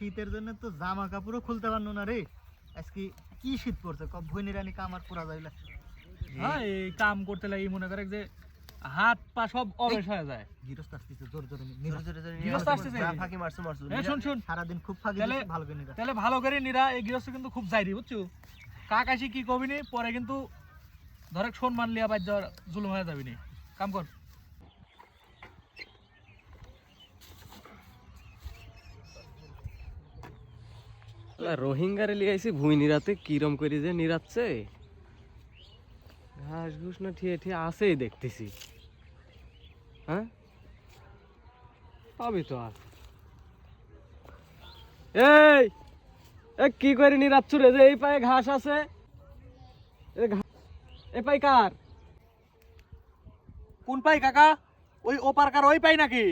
শীতের জন্য তো জামা কাপড়ও খুলতে পারল না রে। আজকে কি শীত পড়ছে? কব ভৈনী রানী কামার পুরা যাইলা। হ্যাঁ এই কাম করতে লাগি মনে করে যে হাত পা সব অবেশ হয়ে যায়। গিরস্ত আসতেছে জোর জোরে গৃহস্থ আসতেছে? ফাঁকি মারছো মারছো। শোন শোন। সারাদিন খুব ফাঁকি তাহলে- ভালো করে নিরা। তাহলে ভালো করে নিরা। এই গৃহস্থ কিন্তু খুব যাইরি বুঝছ? কাকাশি কি কবি নি পরে কিন্তু ধরে সম্মান লিয়া বাদ যাওয়ার জুলুম হয়ে যাবি নি কাম কর। রোহিঙ্গারে লিয়ে আইছি, ভুই নিরাতে কিরম করে যে নিরাচ্ছে ঘাস ঘুষ না ঠিয়ে ঠিয়ে আসেই দেখতেছি। হ্যাঁ? পাবি তো আর এই কি করে নিরাচ্ছ রে? যে এই পায়ে ঘাস আছে। এ পাই কার? কোন পাই কাকা? ওই ওপার কার ওই পাই নাকি?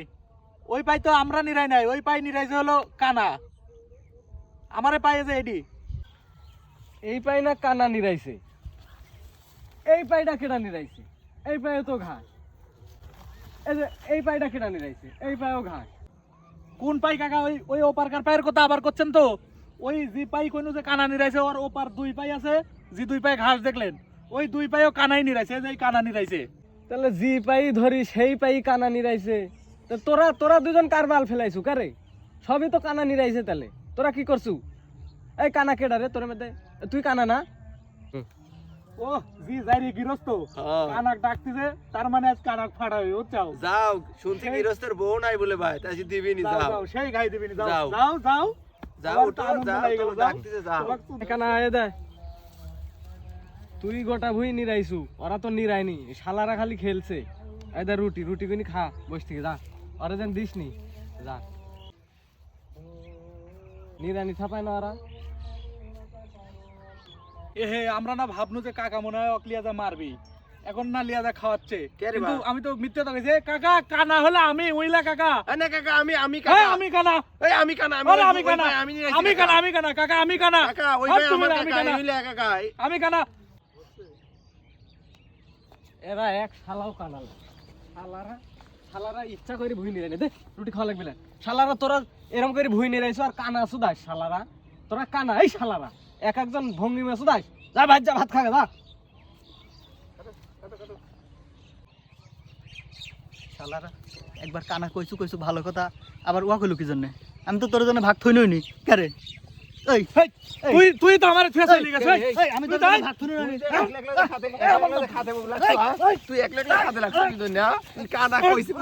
ওই পাই তো আমরা নিরাই নাই, ওই পাই নিরাই যে হলো কানা। আমারে পাই যে এডি। এই পাই না কানা নিরাইছে। এই পাইটা কেটা নিরাইছে। এই পায়ে তো ঘাস। এই যে এই পাইটা কেটা নিরাইছে। এই পায়েও ঘাস। কোন পাই কাকা? ওই ওই ওপার কার পায়ের কথা আবার করছেন তো? ওই যে পাই কোনো যে কানা নিরাইছে ওর ওপার দুই পাই আছে যে দুই পায়ে ঘাস দেখলেন ওই দুই পাইও কানাই নিরাইছে যে কানা নিরাইছে। তাহলে জি পাই ধরি সেই পাই কানা নিরাইছে। তা তোরা তোরা দুজন কার বাল ফেলাইছু? কারে? সবই তো কানা নিরাইছে তাহলে। তোরা কি করছু? এই কানা কেডা রে তোর মধ্যে? তুই কানা না? ও জি যাইরে গৃহস্থ। কানাক ডাকতেছে তার মানে আজ কানাক ফাড়াবে বুঝছাও? যাও শুনছি বউ নাই বলে ভাই তাই দিবি নি যাও যাও। সেই গাই দিবি যাও। যাও। যাও যাও। যাও আনন্দ যাও, যাও। ডাকতেছে, যাও। কানা আয় দে। তুই গোটা ভুই নিরাইছু ওরা তো নিরায়নি শালারা খালি খেলছে। এই দে রুটি রুটি কিনি খা বস থেকে যা। ওরা যেন দিস নি যা। নিরানি থাপায় না ওরা। এ হে আমরা না ভাবনু যে কাকা মনে হয় অকলিয়াজা মারবি। এখন না লিয়াজা খাওয়াচ্ছে। কিন্তু আমি তো মিথ্যে তো কইছি, কাকা কানা হলে আমি ওইলা কাকা। না কাকা আমি আমি এই কাকা আমি কানা। এই আমি কানা আমি আমি কানা। আমি আমি কানা আমি কানা কাকা আমি কানা। কাকা ওই ভাই আমার আমি কাকা কানা। হইলে কাকা আমি কানা। এরা এক শালাও কানাল শালারা শালারা ইচ্ছা করে ভুই রুটি খাওয়া লাগবে না। শালারা তোরা করে ভুই আর কানা সুদাস শালারা। তোরা কানা, এই শালারা। এক একজন ভঙ্গিমা সুদাস যা ভাত যা ভাত খাগে যা। শালারা, একবার কানা কইছু কইছু ভালো কথা। আবার ওয়া কইলো কি জন্য? আমি তো তোর জন্য ভাগ থই নইনি কারে এই তুই তুই তো আমার ছুঁয়ে চলে গেছ এই, এই, আমি তো নইনি খাতে তুই একলা একলা খাতে লাগছিস কিন্তু না কানা কইছি